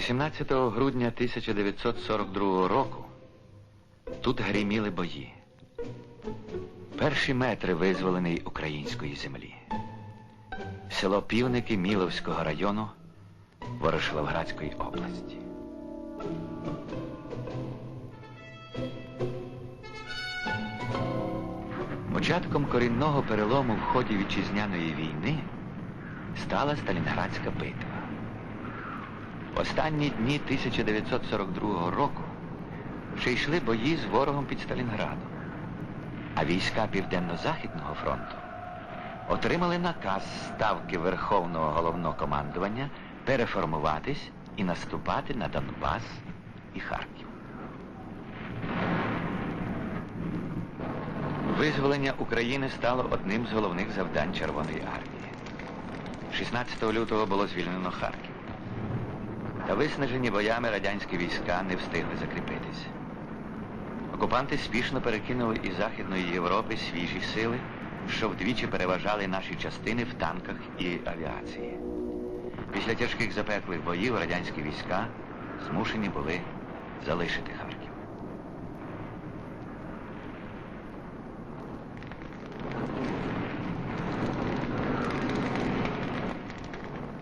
18 грудня 1942 року тут гриміли бої. Перші метри визволеної української землі. Село Півники Міловського району Ворошиловградської області. Початком корінного перелому в ході вітчизняної війни стала Сталінградська битва. Останні дні 1942 року ще йшли бої з ворогом під Сталінградом, а війська Південно-Західного фронту отримали наказ ставки Верховного головнокомандування переформуватись і наступати на Донбас і Харків. Визволення України стало одним з головних завдань Червоної армії. 16 лютого було звільнено Харків. Виснажені боями радянські війська не встигли закріпитися. Окупанти спішно перекинули із Західної Європи свіжі сили, що вдвічі переважали наші частини в танках і авіації. Після тяжких запеклих боїв радянські війська змушені були залишити Харків.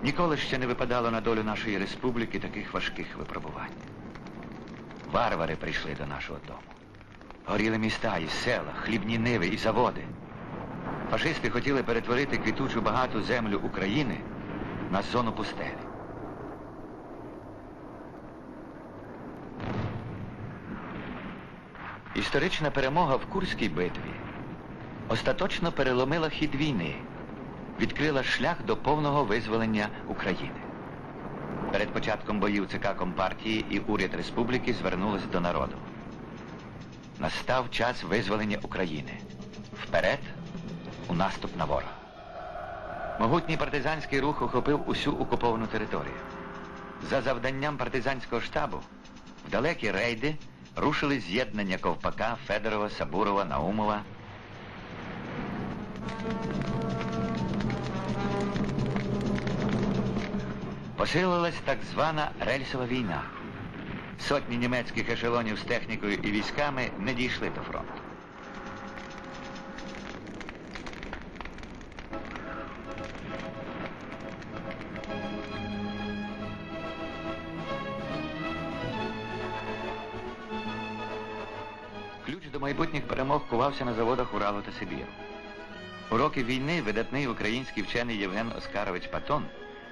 Ніколи ще не випадало на долю нашої республіки таких важких випробувань. Варвари прийшли до нашого дому. Горіли міста і села, хлібні ниви і заводи. Фашисти хотіли перетворити квітучу багату землю України на зону пустелі. Історична перемога в Курській битві остаточно переломила хід війни, відкрила шлях до повного визволення України. Перед початком боїв ЦК Компартії і уряд республіки звернулись до народу. Настав час визволення України. Вперед у наступ на ворога. Могутній партизанський рух охопив усю окуповану територію. За завданням партизанського штабу в далекі рейди рушили з'єднання Ковпака, Федорова, Сабурова, Наумова. Посилилась так звана рельсова війна. Сотні німецьких ешелонів з технікою і військами не дійшли до фронту. Ключ до майбутніх перемог кувався на заводах Уралу та Сибіру. У роки війни видатний український вчений Євген Оскарович Патон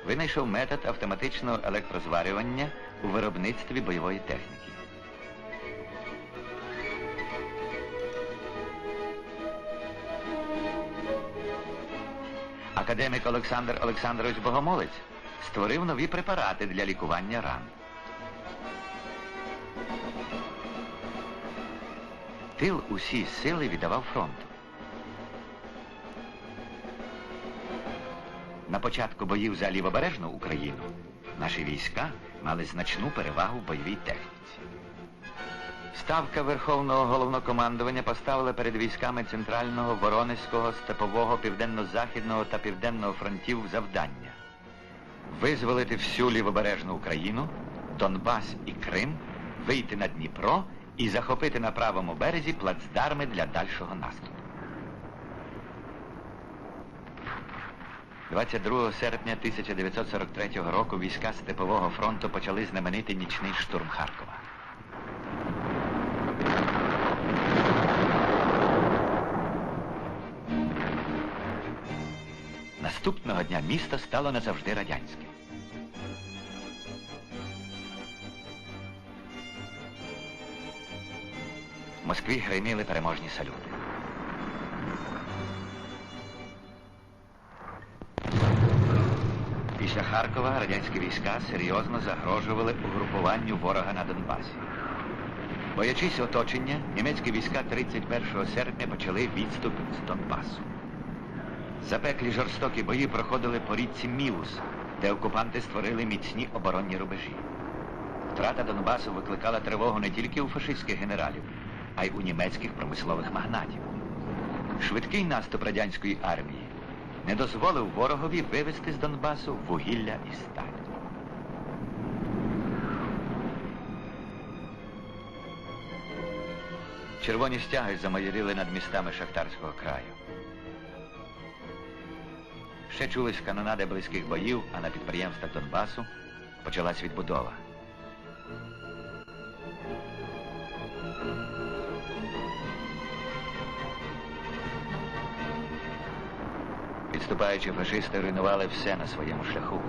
винайшов метод автоматичного електрозварювання у виробництві бойової техніки. Академік Олександр Олександрович Богомолець створив нові препарати для лікування ран. Тил усі сили віддавав фронту. На початку боїв за лівобережну Україну наші війська мали значну перевагу в бойовій техніці. Ставка Верховного головнокомандування поставила перед військами Центрального, Воронезького, Степового, Південно-Західного та Південного фронтів завдання визволити всю лівобережну Україну, Донбас і Крим, вийти на Дніпро і захопити на правому березі плацдарми для дальшого наступу. 22 серпня 1943 року війська Степового фронту почали знаменитий нічний штурм Харкова. Наступного дня місто стало назавжди радянським. В Москві гриміли переможні салюти. Після Харкова радянські війська серйозно загрожували угрупуванню ворога на Донбасі. Боячись оточення, німецькі війська 31 серпня почали відступ з Донбасу. Запеклі жорстокі бої проходили по річці Мілус, де окупанти створили міцні оборонні рубежі. Втрата Донбасу викликала тривогу не тільки у фашистських генералів, а й у німецьких промислових магнатів. Швидкий наступ радянської армії не дозволив ворогові вивезти з Донбасу вугілля і сталь. Червоні стяги замайоріли над містами шахтарського краю. Ще чулись канонади близьких боїв, а на підприємствах Донбасу почалась відбудова. Відступаючи фашисти руйнували все на своєму шляху.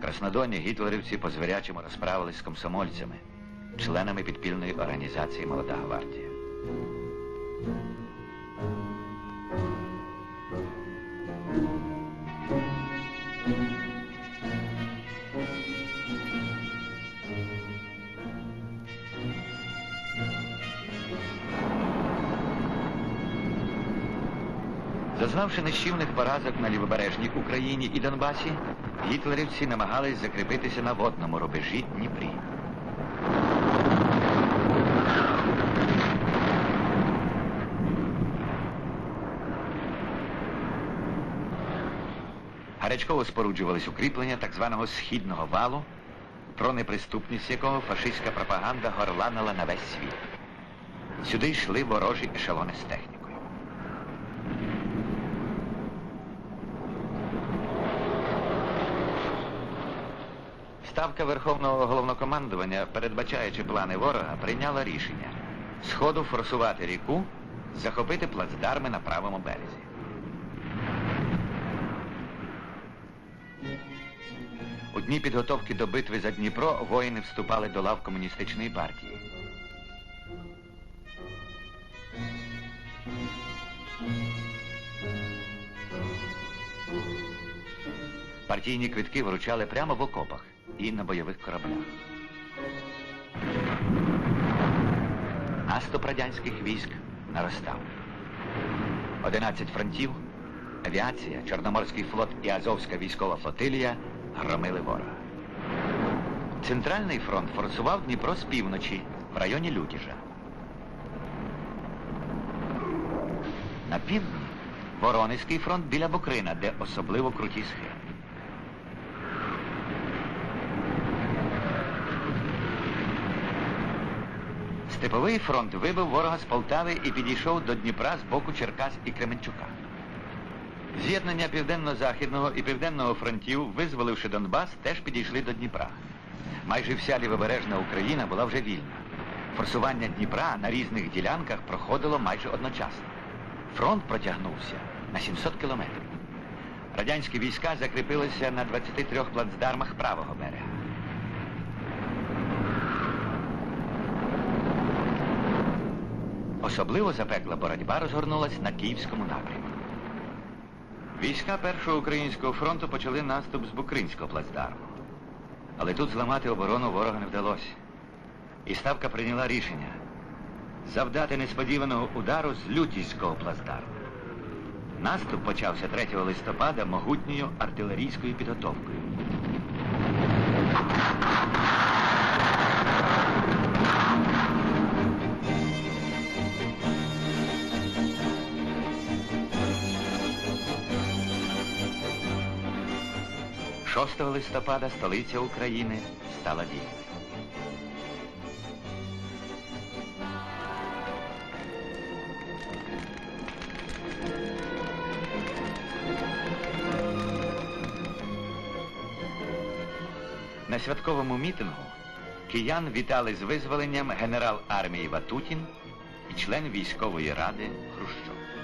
Краснодоні гітлерівці по звірячому розправились з комсомольцями, членами підпільної організації Молода гвардія. Зазнавши нищівних поразок на лівобережній Україні і Донбасі, гітлерівці намагались закріпитися на водному рубежі Дніпрі. Гарячково споруджувались укріплення так званого східного валу, про неприступність якого фашистська пропаганда горланила на весь світ. Сюди йшли ворожі ешелони з технікою. Ставка Верховного головнокомандування, передбачаючи плани ворога, прийняла рішення сходу форсувати ріку, захопити плацдарми на правому березі. У дні підготовки до битви за Дніпро воїни вступали до лав комуністичної партії. Партійні квитки вручали прямо в окопах і на бойових кораблях. Наступ радянських військ наростав. 11 фронтів, авіація, Чорноморський флот і Азовська військова флотилія громили ворога. Центральний фронт форсував Дніпро з півночі в районі Лютіжа. На півдні Воронезький фронт біля Бокрина, де особливо круті схили. Степовий фронт вибив ворога з Полтави і підійшов до Дніпра з боку Черкас і Кременчука. З'єднання південно-західного і південного фронтів, визволивши Донбас, теж підійшли до Дніпра. Майже вся лівобережна Україна була вже вільна. Форсування Дніпра на різних ділянках проходило майже одночасно. Фронт протягнувся на 700 кілометрів. Радянські війська закріпилися на 23 плацдармах правого берега. Особливо запекла боротьба розгорнулась на Київському напрямку. Війська Першого українського фронту почали наступ з Букринського плацдарму. Але тут зламати оборону ворога не вдалося. І Ставка прийняла рішення завдати несподіваного удару з Лютійського плацдарму. Наступ почався 3 листопада могутньою артилерійською підготовкою. – 6 листопада столиця України стала вільною. На святковому мітингу киян вітали з визволенням генерал армії Ватутін і член військової ради Хрущов.